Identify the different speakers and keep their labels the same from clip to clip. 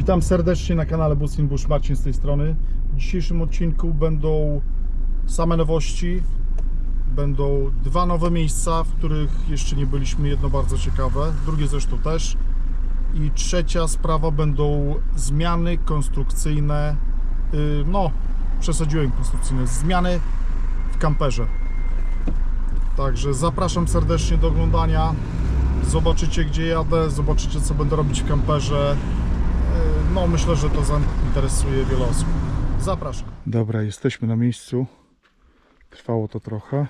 Speaker 1: Witam serdecznie na kanale Busin Bush Marcin z tej strony. W dzisiejszym odcinku będą same nowości. Będą dwa nowe miejsca, w których jeszcze nie byliśmy. Jedno bardzo ciekawe, drugie zresztą też. I trzecia sprawa będą zmiany konstrukcyjne. yy, No, przesadziłem konstrukcyjne. Zmiany w kamperze. Także zapraszam serdecznie do oglądania. Zobaczycie gdzie jadę, zobaczycie co będę robić w kamperze. No myślę, że to zainteresuje wiele osób. Zapraszam. Dobra, jesteśmy na miejscu. Trwało to trochę,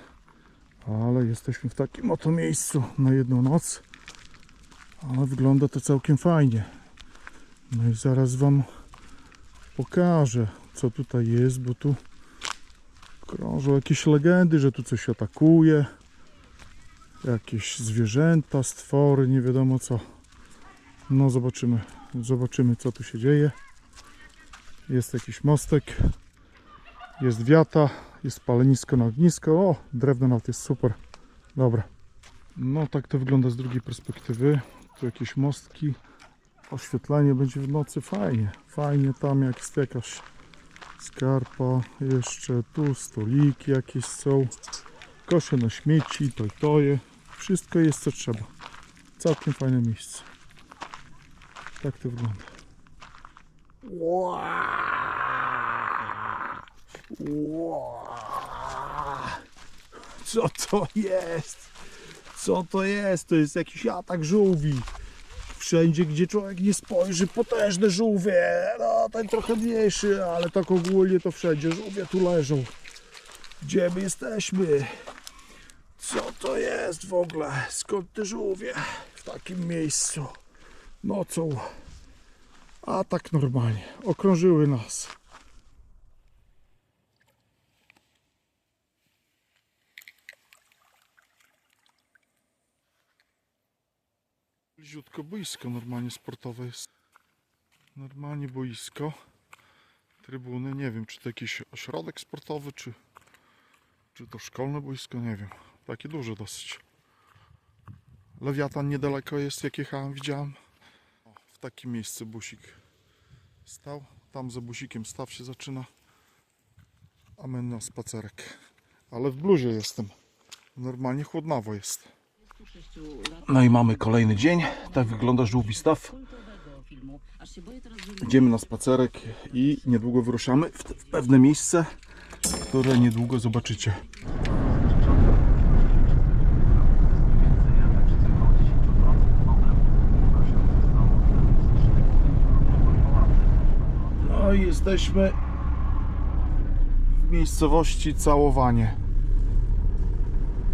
Speaker 1: ale jesteśmy w takim oto miejscu na jedną noc. Ale wygląda to całkiem fajnie. No i zaraz Wam pokażę, co tutaj jest, bo tu krążą jakieś legendy, że tu coś atakuje. Jakieś zwierzęta, stwory, nie wiadomo co. No zobaczymy, zobaczymy co tu się dzieje. Jest jakiś mostek, jest wiata, jest palenisko na ognisko. O, drewno nawet jest super. Dobra. No tak to wygląda z drugiej perspektywy. Tu jakieś mostki. Oświetlenie będzie w nocy fajnie. Fajnie tam jak jest jakaś skarpa. Jeszcze tu stoliki jakieś są. Kosze na śmieci, to i toje. Wszystko jest co trzeba. Całkiem fajne miejsce. Tak to wygląda. Co to jest? Co to jest? To jest jakiś atak żółwi. Wszędzie, gdzie człowiek nie spojrzy, potężne żółwie. No, ten trochę mniejszy, ale tak ogólnie to wszędzie żółwie tu leżą. Gdzie my jesteśmy? Co to jest w ogóle? Skąd te żółwie w takim miejscu? Nocą. A tak normalnie. Okrążyły nas. Bliziutko boisko normalnie sportowe jest. Normalnie boisko. Trybuny, nie wiem czy to jakiś ośrodek sportowy, czy, czy to szkolne boisko, nie wiem. Takie duże dosyć. Lewiatan niedaleko jest, jak jechałem, widziałem. Takim miejscu busik stał. Tam za busikiem staw się zaczyna. A my na spacerek. Ale w bluzie jestem. Normalnie chłodnawo jest. No i mamy kolejny dzień. Tak wygląda żółwi staw. Idziemy na spacerek i niedługo wyruszamy w, w pewne miejsce, które niedługo zobaczycie. No i jesteśmy w miejscowości Całowanie.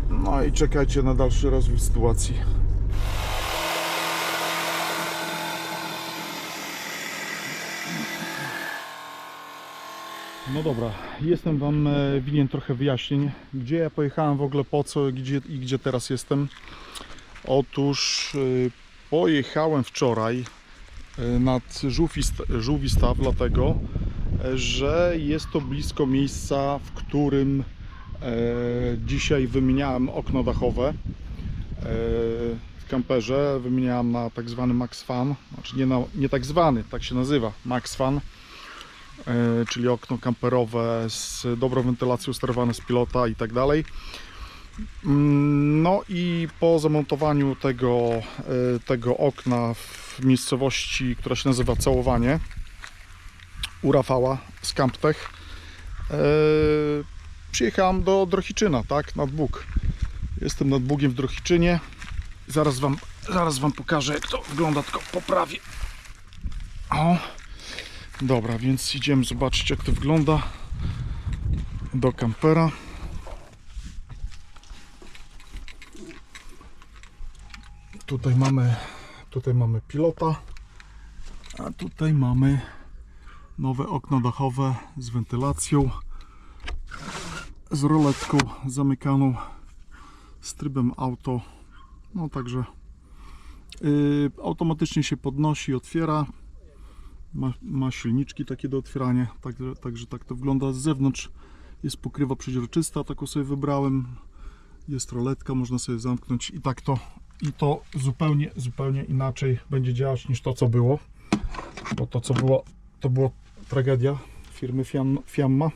Speaker 1: No i czekajcie na dalszy rozwój sytuacji. No dobra, jestem Wam e, winien trochę wyjaśnień, gdzie ja pojechałem w ogóle, po co gdzie, i gdzie teraz jestem. Otóż e, pojechałem wczoraj e, nad Żółwist- Żółwistaw, dlatego e, że jest to blisko miejsca, w którym e, dzisiaj wymieniałem okno dachowe w kamperze. Wymieniałem na tak zwany Max Fan, znaczy nie, na, nie tak zwany, tak się nazywa, Max Fan czyli okno kamperowe z dobrą wentylacją sterowane z pilota i tak dalej. Mm, No i po zamontowaniu tego, tego okna w miejscowości, która się nazywa Całowanie u Rafała z Camptech e, przyjechałem do Drohiczyna, tak, nad Bóg. Jestem nad Bugiem w Drohiczynie. Zaraz wam, zaraz wam pokażę jak to wygląda, tylko poprawię. O. Dobra, więc idziemy zobaczyć jak to wygląda do kampera. Tutaj mamy, tutaj mamy pilota, a tutaj mamy nowe okno dachowe z wentylacją, z roletką zamykaną, z trybem auto. No także yy, automatycznie się podnosi, otwiera ma, ma silniczki takie do otwierania, także, także tak to wygląda z zewnątrz. Jest pokrywa przeźroczysta, taką sobie wybrałem. Jest roletka, można sobie zamknąć i tak to i to zupełnie, zupełnie inaczej będzie działać niż to co było. Bo to co było, to było tragedia firmy Fiam, Fiamma.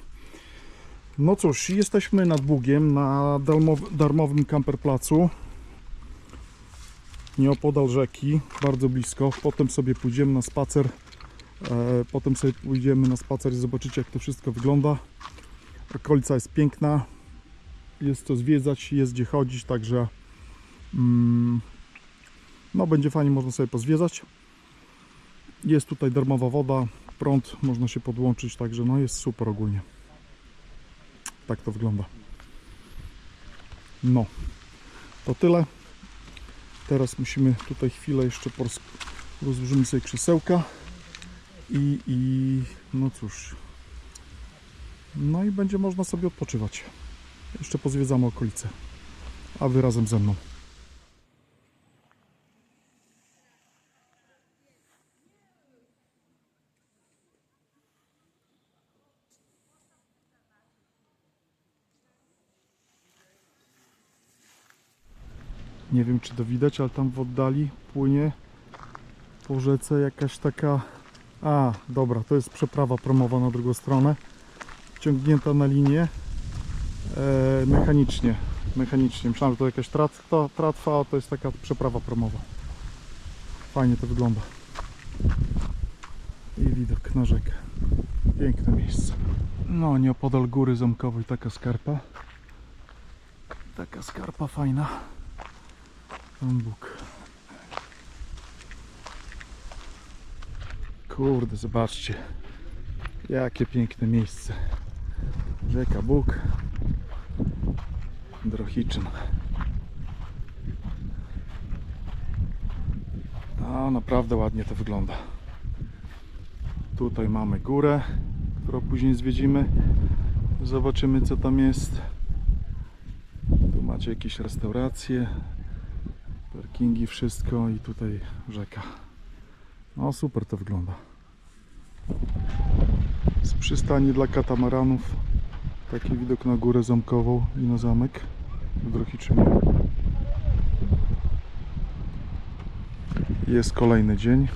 Speaker 1: No cóż, jesteśmy nad Bugiem na darmow, darmowym camperplacu nieopodal rzeki, bardzo blisko. Potem sobie pójdziemy na spacer. E, potem sobie pójdziemy na spacer i zobaczycie jak to wszystko wygląda. Okolica jest piękna. Jest co zwiedzać, jest gdzie chodzić, także no będzie fajnie, można sobie pozwiedzać. Jest tutaj darmowa woda, prąd, można się podłączyć, także no jest super ogólnie. Tak to wygląda. No, to tyle. Teraz musimy tutaj chwilę jeszcze rozłożymy sobie krzesełka i, i no cóż. No i będzie można sobie odpoczywać. Jeszcze pozwiedzamy okolice. A wy razem ze mną. Nie wiem czy to widać, ale tam w oddali płynie po rzece jakaś taka... A, dobra, to jest przeprawa promowa na drugą stronę. Ciągnięta na linię e, mechanicznie. Mechanicznie. Myślałem, że to jakaś tratwa, tratwa, a to jest taka przeprawa promowa. Fajnie to wygląda. I widok na rzekę. Piękne miejsce. No, nieopodal góry zamkowej taka skarpa. Taka skarpa fajna. Pan Bóg. Kurde, zobaczcie. Jakie piękne miejsce. Rzeka Bóg. Drohiczyn. No, naprawdę ładnie to wygląda. Tutaj mamy górę, którą później zwiedzimy. Zobaczymy co tam jest. Tu macie jakieś restauracje, parkingi, wszystko i tutaj rzeka. No super to wygląda. Z przystani dla katamaranów taki widok na górę zamkową i na zamek w Drohiczynie. Jest kolejny dzień.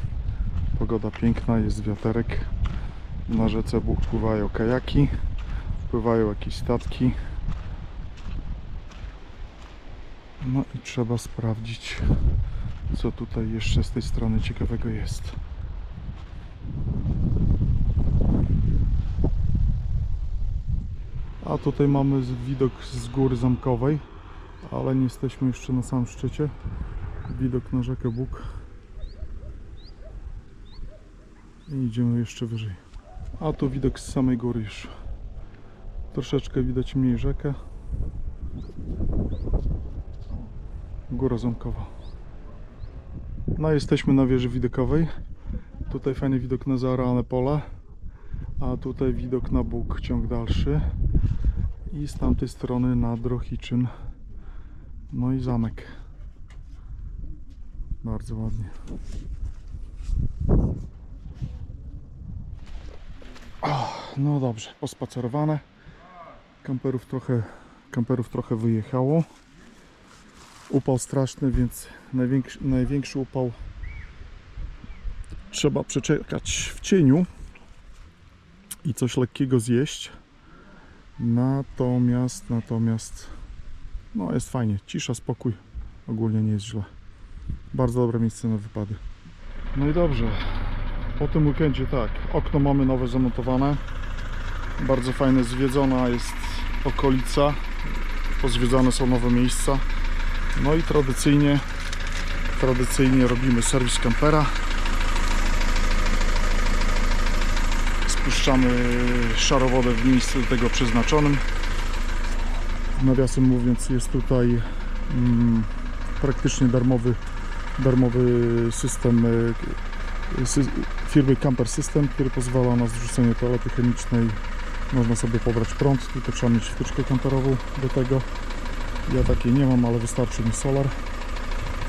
Speaker 1: Pogoda piękna, jest wiaterek. Na rzece pływają kajaki, pływają jakieś statki. No i trzeba sprawdzić, co tutaj jeszcze z tej strony ciekawego jest. A tutaj mamy widok z góry zamkowej, ale nie jesteśmy jeszcze na samym szczycie. Widok na rzekę Bóg. I idziemy jeszcze wyżej. A tu widok z samej góry już. Troszeczkę widać mniej rzekę. Góra. No jesteśmy na wieży widokowej. Tutaj fajny widok na zaorane pole. A tutaj widok na Bóg, ciąg dalszy. I z tamtej strony na Drohiczyn. No i zamek. Bardzo ładnie. No dobrze, pospacerowane. Kamperów trochę, kamperów trochę wyjechało. Upał straszny, więc największy, największy upał trzeba przeczekać w cieniu i coś lekkiego zjeść. Natomiast, natomiast, no jest fajnie. Cisza, spokój. Ogólnie nie jest źle. Bardzo dobre miejsce na wypady. No i dobrze. Po tym weekendzie tak, okno mamy nowe zamontowane. Bardzo fajne, zwiedzona jest okolica. Pozwiedzane są nowe miejsca. No i tradycyjnie, tradycyjnie robimy serwis kampera. Spuszczamy szarowodę w miejscu do tego przeznaczonym. Nawiasem mówiąc, jest tutaj mm, praktycznie darmowy, darmowy system y, sy, firmy Camper System, który pozwala na zrzucenie toalety chemicznej. Można sobie pobrać prąd, tylko trzeba mieć wtyczkę kamperową do tego. Ja takiej nie mam, ale wystarczy mi solar.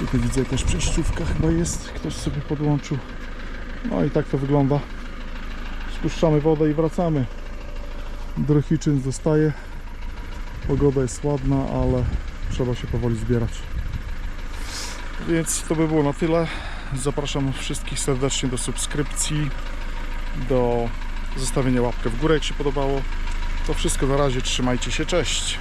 Speaker 1: I tu widzę jakaś przejściówka chyba jest, ktoś sobie podłączył. No i tak to wygląda. Spuszczamy wodę i wracamy. Drohiczyn zostaje. Pogoda jest ładna, ale trzeba się powoli zbierać. Więc to by było na tyle. Zapraszam wszystkich serdecznie do subskrypcji. do zostawienia łapkę w górę, jak się podobało. To wszystko na razie, trzymajcie się, cześć!